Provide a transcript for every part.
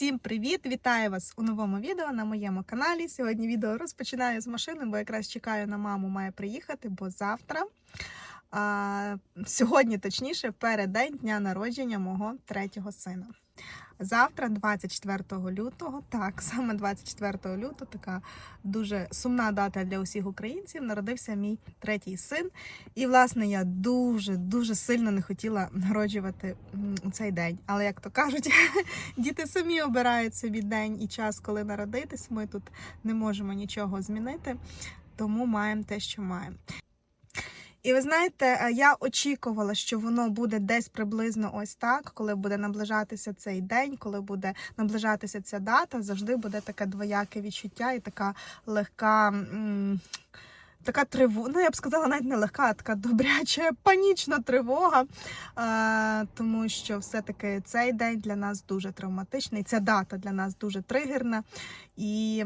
Всім привіт! Вітаю вас у новому відео на моєму каналі. Сьогодні відео розпочинаю з машини, бо якраз чекаю на маму, має приїхати, бо завтра. А, сьогодні, точніше, переддень дня народження мого третього сина. Завтра, 24 лютого, так, саме 24 лютого, така дуже сумна дата для усіх українців. Народився мій третій син. І, власне, я дуже дуже сильно не хотіла народжувати цей день. Але як то кажуть, діти самі обирають собі день і час, коли народитись. Ми тут не можемо нічого змінити, тому маємо те, що маємо. І ви знаєте, е, я очікувала, що воно буде десь приблизно ось так, коли буде наближатися цей день, коли буде наближатися ця дата, завжди буде таке двояке відчуття і така легка. Така тривога, ну я б сказала, навіть не легка, а така добряча панічна тривога, е, тому що все-таки цей день для нас дуже травматичний, ця дата для нас дуже тригерна. І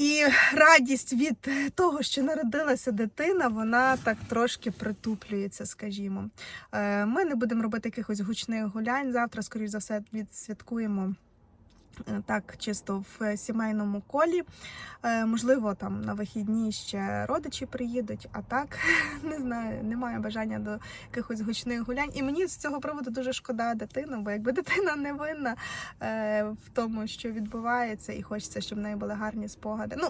і радість від того, що народилася дитина, вона так трошки притуплюється, скажімо. Е, Ми не будемо робити якихось гучних гулянь. Завтра, скоріш за все, відсвяткуємо. Е, Так, чисто в сімейному колі. Е, можливо, там на вихідні ще родичі приїдуть, а так не знаю, немає бажання до якихось гучних гулянь. І мені з цього приводу дуже шкода дитину, бо якби дитина не винна е, в тому, що відбувається, і хочеться, щоб в неї були гарні спогади. Ну,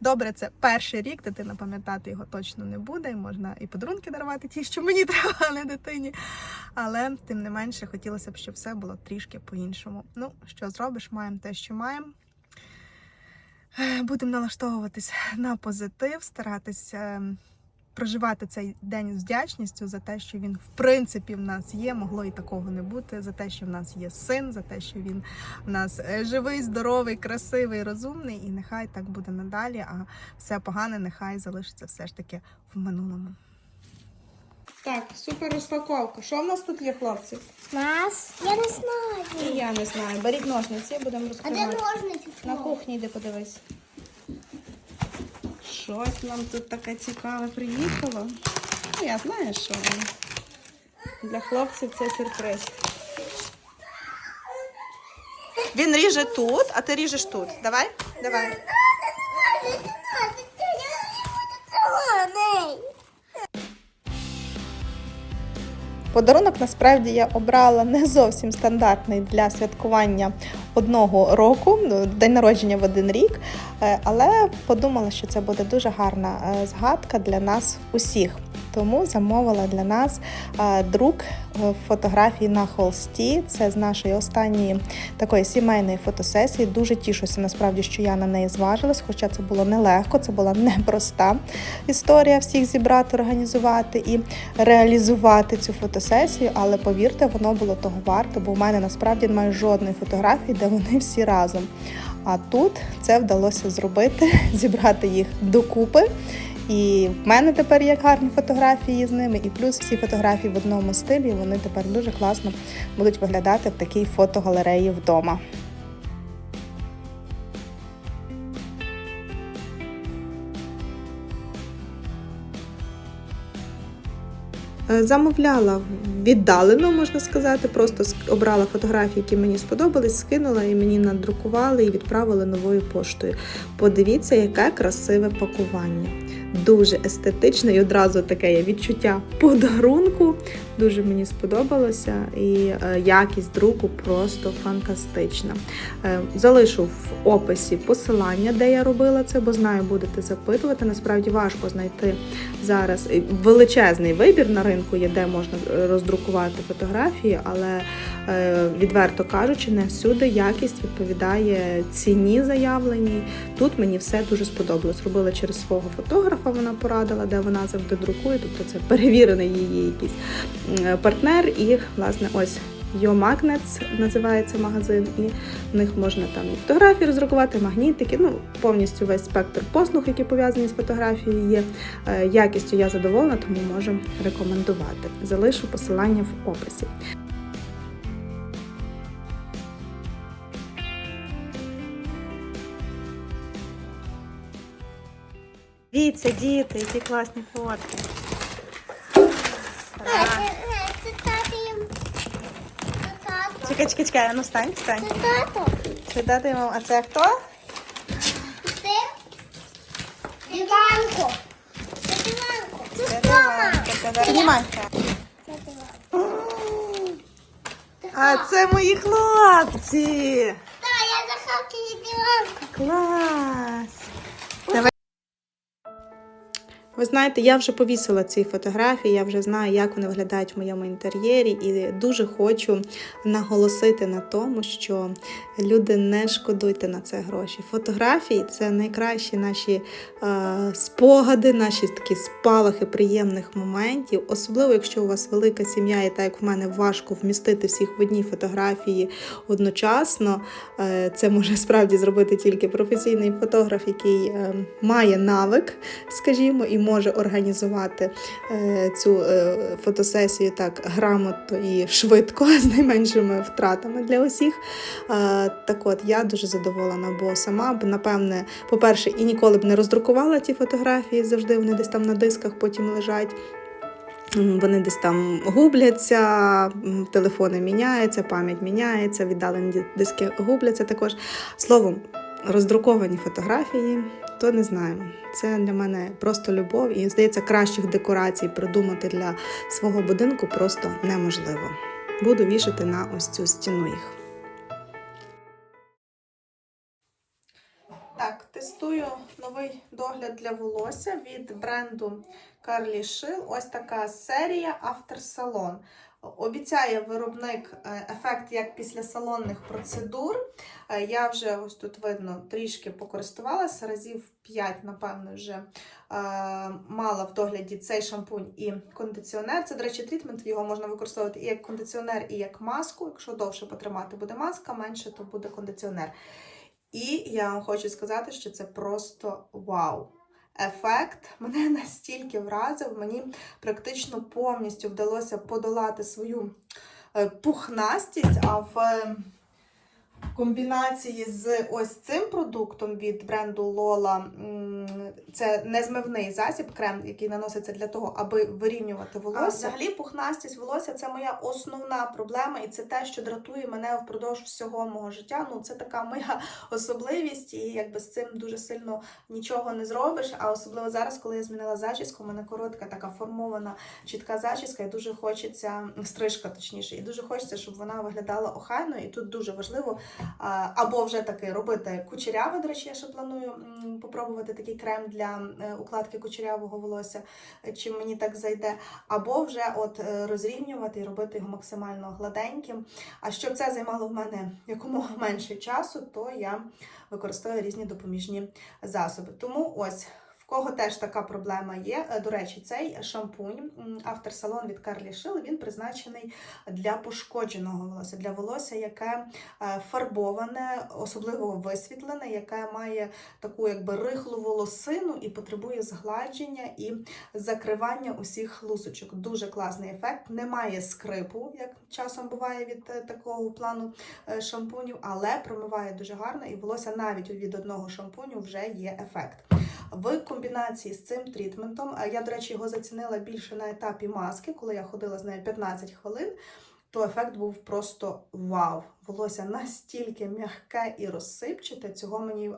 добре, це перший рік, дитина пам'ятати його точно не буде. І можна і подарунки дарувати ті, що мені треба, а не дитині. Але тим не менше хотілося б, щоб все було трішки по-іншому. Ну, що зробиш, маємо те, що маємо. Будемо налаштовуватись на позитив, старатися ем, проживати цей день з вдячністю за те, що він в принципі в нас є. Могло і такого не бути. За те, що в нас є син, за те, що він в нас е, живий, здоровий, красивий, розумний. І нехай так буде надалі. А все погане нехай залишиться все ж таки в минулому. Так, супер розпаковка. Що в нас тут є, хлопці? Нас? Я не знаю. І Я не знаю. Беріть ножниці, будемо А де ножниці? На кухні йди подивись. Щось нам тут таке цікаве приїхало. Ну, я знаю, що воно. Для хлопців це сюрприз. Він ріже тут, а ти ріжеш тут. Давай? Давай. Подарунок. Насправді я обрала не зовсім стандартний для святкування одного року, ну, день народження в один рік, е, але подумала, що це буде дуже гарна е, згадка для нас усіх. Тому замовила для нас е, друк е, фотографій на холсті. Це з нашої останньої такої сімейної фотосесії. Дуже тішуся насправді, що я на неї зважилась, хоча це було нелегко, це була непроста історія всіх зібрати, організувати і реалізувати цю фотосесію. Але повірте, воно було того варто, бо в мене насправді немає жодної фотографії, де вони всі разом. А тут це вдалося зробити, зібрати їх докупи. І в мене тепер є гарні фотографії з ними, і плюс всі фотографії в одному стилі. Вони тепер дуже класно будуть виглядати в такій фотогалереї вдома. Е, Замовляла віддалено, можна сказати. Просто обрала фотографії, які мені сподобались, скинула і мені надрукували і відправили новою поштою. Подивіться, яке красиве пакування. Дуже естетичне і одразу таке є відчуття подарунку. Дуже мені сподобалося, і е, якість друку просто фантастична. Е, Залишу в описі посилання, де я робила це, бо знаю, будете запитувати. Насправді важко знайти зараз величезний вибір на ринку є, де можна е, роздрукувати фотографії, але відверто кажучи, не всюди якість відповідає ціні заявленій. Тут мені все дуже сподобалось. Робила через свого фотографа, вона порадила, де вона завжди друкує, тобто це перевірений її якийсь партнер. І, власне, ось Yo Magnets називається магазин, і в них можна там і фотографії роздрукувати, магнітики, ну повністю весь спектр послуг, які пов'язані з фотографією, є. Е, Якістю я задоволена, тому можу рекомендувати. Залишу посилання в описі. Дивіться, діти, які класні фотки. Тати їм. Чекай, чекай, чекай, а ну стань, стань. Це тато. Це а це хто? Це Іванко. Це Іванко. Це Тома. Це. Іванко. А це мої хлопці. Так, я захотів Іванко. Клас. Ви знаєте, я вже повісила ці фотографії, я вже знаю, як вони виглядають в моєму інтер'єрі, і дуже хочу наголосити на тому, що люди не шкодуйте на це гроші. Фотографії це найкращі наші е, спогади, наші такі спалахи приємних моментів. Особливо, якщо у вас велика сім'я, і так як в мене важко вмістити всіх в одній фотографії одночасно. Е, Це може справді зробити тільки професійний фотограф, який е, має навик, скажімо, і може організувати е, цю е, фотосесію так грамотно і швидко, з найменшими втратами для усіх. Е, Так от, я дуже задоволена, бо сама б, напевне, по-перше, і ніколи б не роздрукувала ці фотографії, завжди вони десь там на дисках потім лежать. Вони десь там губляться, телефони міняються, пам'ять міняється, віддалені диски губляться також. Словом, роздруковані фотографії, то не знаю. Це для мене просто любов, і здається, кращих декорацій придумати для свого будинку просто неможливо. Буду вішати на ось цю стіну їх. Так, тестую новий догляд для волосся від бренду Carly Shill. Ось така серія After Salon. Обіцяє виробник е, ефект як після салонних процедур. Е, Я вже ось тут видно трішки покористувалася, разів 5, напевно, вже е, мала в догляді цей шампунь і кондиціонер. Це, до речі, трітмент, його можна використовувати і як кондиціонер, і як маску. Якщо довше потримати буде маска, менше, то буде кондиціонер. І я вам хочу сказати, що це просто вау. Ефект. Мене настільки вразив, мені практично повністю вдалося подолати свою е, пухнастість, а в комбінації з ось цим продуктом від бренду Lola, це незмивний засіб, крем, який наноситься для того, аби вирівнювати волосся. взагалі, пухнастість волосся це моя основна проблема, і це те, що дратує мене впродовж всього мого життя. Ну, це така моя особливість, і якби з цим дуже сильно нічого не зробиш. А особливо зараз, коли я змінила зачіску, у мене коротка така формована чітка зачіска, і дуже хочеться стрижка, точніше, і дуже хочеться, щоб вона виглядала охайно. І тут дуже важливо а, або вже таки робити кучеряве. До речі, я ще планую попробувати такий крем для е, укладки кучерявого волосся, чи мені так зайде, або вже от е, розрівнювати і робити його максимально гладеньким. А щоб це займало в мене якомога менше часу, то я використовую різні допоміжні засоби. Тому ось. Кого теж така проблема є. Е, До речі, цей шампунь автор салон від Карлі Шил, він призначений для пошкодженого волосся, для волосся, яке е, фарбоване, особливо висвітлене, яке має таку якби рихлу волосину і потребує згладження і закривання усіх лусочок. Дуже класний ефект. Немає скрипу, як часом буває від е, такого плану шампунів, але промиває дуже гарно, і волосся навіть від одного шампуню вже є ефект. В комбінації з цим трітментом, а я, до речі, його зацінила більше на етапі маски, коли я ходила з нею 15 хвилин, то ефект був просто вау. Волосся настільки м'яке і розсипчате. Цього мені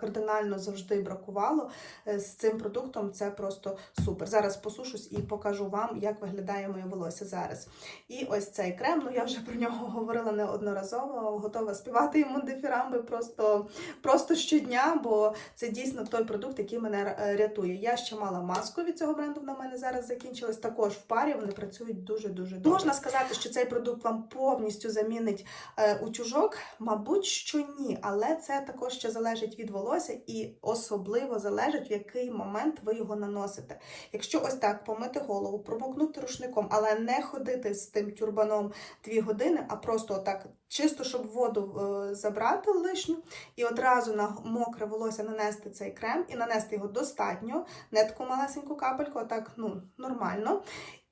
кардинально завжди бракувало. Е, З цим продуктом це просто супер. Зараз посушусь і покажу вам, як виглядає моє волосся зараз. І ось цей крем, ну я вже про нього говорила неодноразово, готова співати йому дифірамби просто, просто щодня, бо це дійсно той продукт, який мене е, рятує. Я ще мала маску від цього бренду, вона мене зараз закінчилась. Також в парі вони працюють дуже-дуже добре. Можна сказати, що цей продукт вам повністю замінить е, утюжок? Мабуть, що ні, але це також ще залежить від волосся і особливо залежить, в який момент ви його наносите. Якщо ось так помити голову, промокнути рушником, але не ходити з тим тюрбаном дві години, а просто отак, чисто щоб воду е, забрати лишню, і одразу на мокре волосся нанести цей крем і нанести його достатньо, не таку малесеньку капельку, а так ну, нормально.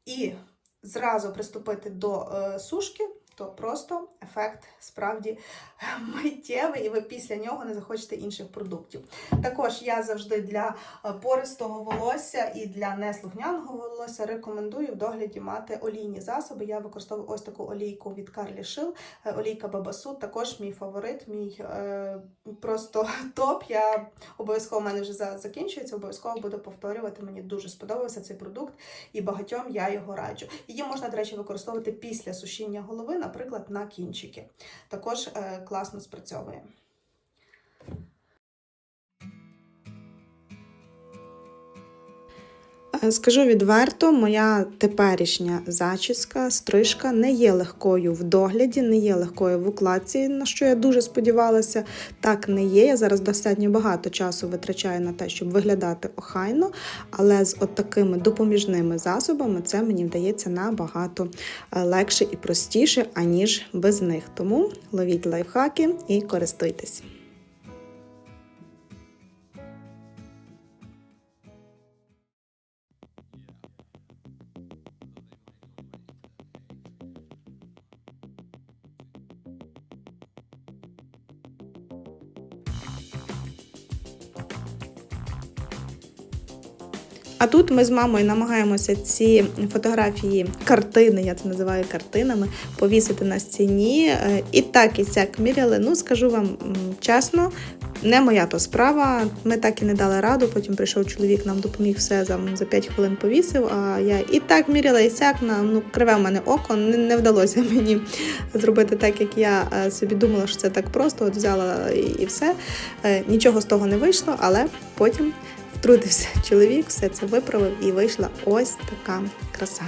І зразу приступити до е, сушки. То просто ефект справді миттєвий, і ви після нього не захочете інших продуктів. Також я завжди для е, пористого волосся і для неслухняного волосся рекомендую в догляді мати олійні засоби. Я використовую ось таку олійку від Карлі Шил, е, олійка Бабасу, також мій фаворит, мій е, просто топ. Я обов'язково в мене вже закінчується, обов'язково буду повторювати. Мені дуже сподобався цей продукт, і багатьом я його раджу. Її можна, до речі, використовувати після сушіння голови, наприклад, на кінчики. Також е, класно спрацьовує. Скажу відверто, моя теперішня зачіска, стрижка не є легкою в догляді, не є легкою в укладці, на що я дуже сподівалася. Так не є. Я зараз достатньо багато часу витрачаю на те, щоб виглядати охайно, але з от такими допоміжними засобами це мені вдається набагато е, легше і простіше, аніж без них. Тому ловіть лайфхаки і користуйтесь. А тут ми з мамою намагаємося ці фотографії, картини, я це називаю картинами, повісити на стіні. Е, І так і сяк міряли. Ну, скажу вам чесно, не моя то справа. Ми так і не дали раду. Потім прийшов чоловік, нам допоміг все за, за 5 хвилин повісив. А я і так міряла, і сяк ну, криве в мене око. Не, не вдалося мені зробити так, як я е, собі думала, що це так просто. От взяла і, і все. Е, Нічого з того не вийшло, але потім втрутився чоловік, все це виправив і вийшла ось така краса.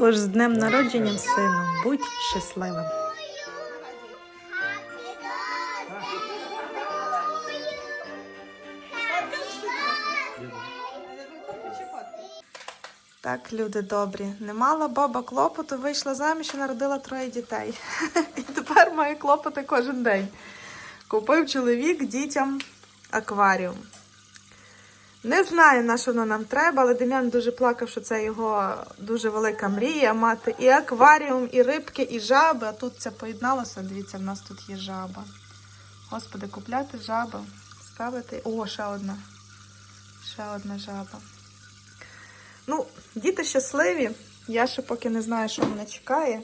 Тож з днем народження, сину, будь щасливим. Так, люди добрі. Не мала баба клопоту, вийшла заміж і народила троє дітей. І тепер має клопоти кожен день. Купив чоловік дітям акваріум. Не знаю, на що воно нам треба, але Дем'ян дуже плакав, що це його дуже велика мрія мати і акваріум, і рибки, і жаби. А тут це поєдналося. Дивіться, в нас тут є жаба. Господи, купляти жабу, ставити. О, ще одна. Ще одна жаба. Ну, діти щасливі. Я ще поки не знаю, що мене чекає.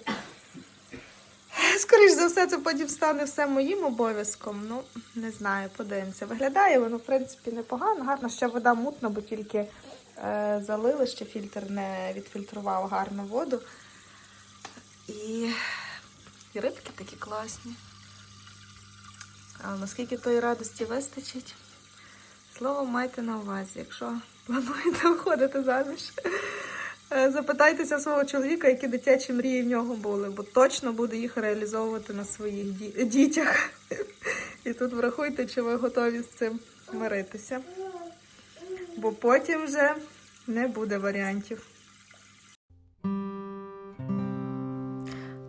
Скоріш за все, це потім стане все моїм обов'язком. Ну, не знаю, подивимося. Виглядає воно, в принципі, непогано. Гарно, ще вода мутна, бо тільки е, залили, ще фільтр не відфільтрував гарну воду. І, і рибки такі класні. А наскільки тої радості вистачить? Слово майте на увазі, якщо плануєте виходити заміж. Е, Запитайтеся свого чоловіка, які дитячі мрії в нього були, бо точно буде їх реалізовувати на своїх дітях. І тут врахуйте, чи ви готові з цим миритися. Бо потім вже не буде варіантів.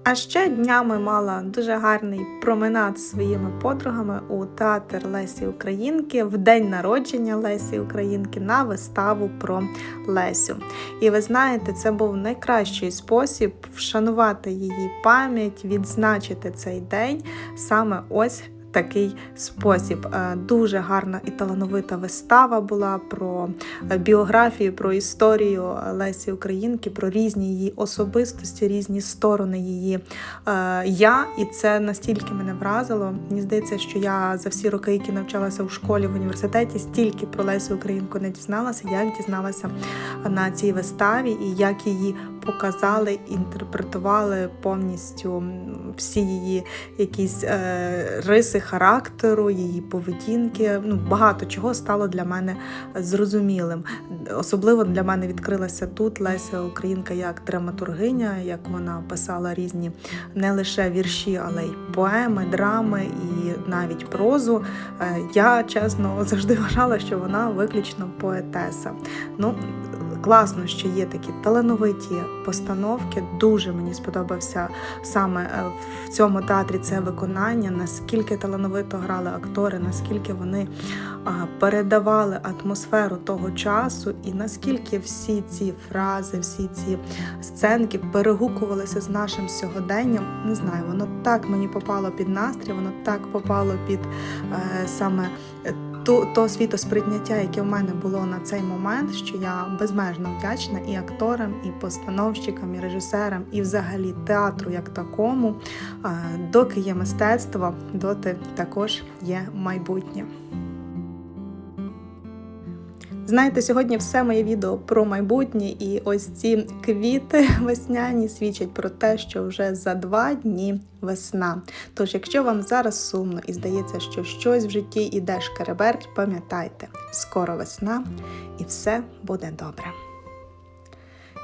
А ще днями мала дуже гарний променад з своїми подругами у театр Лесі Українки в день народження Лесі Українки на виставу про Лесю. І ви знаєте, це був найкращий спосіб вшанувати її пам'ять, відзначити цей день саме ось. Такий спосіб. Е, Дуже гарна і талановита вистава була про е, біографію, про історію Лесі Українки, про різні її особистості, різні сторони її е, я. І це настільки мене вразило. Мені здається, що я за всі роки, які навчалася у школі в університеті, стільки про Лесю Українку не дізналася, як дізналася на цій виставі і як її показали, інтерпретували повністю всі її якісь е, риси характеру, її поведінки. Ну, багато чого стало для мене зрозумілим. Особливо для мене відкрилася тут Леся Українка як драматургиня, як вона писала різні не лише вірші, але й поеми, драми і навіть прозу. Е, Я чесно завжди вважала, що вона виключно поетеса. Ну, класно, що є такі талановиті постановки. Дуже мені сподобався саме е, в цьому театрі це виконання, наскільки талановито грали актори, наскільки вони передавали атмосферу того часу, і наскільки всі ці фрази, всі ці сценки перегукувалися з нашим сьогоденням. Не знаю, воно так мені попало під настрій, воно так попало під е, саме ту, то світосприйняття, яке в мене було на цей момент, що я безмежно вдячна і акторам, і постановщикам, і режисерам, і взагалі театру як такому. Е, Доки є мистецтво, доти також є майбутнє. Знаєте, сьогодні все моє відео про майбутнє, і ось ці квіти весняні свідчать про те, що вже за два дні весна. Тож, якщо вам зараз сумно і здається, що щось в житті іде шкереберть, пам'ятайте, скоро весна і все буде добре.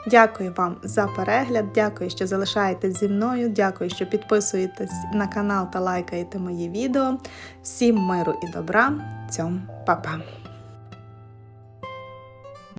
Дякую вам за перегляд, дякую, що залишаєтесь зі мною, дякую, що підписуєтесь на канал та лайкаєте мої відео. Всім миру і добра. Цьом, па-па!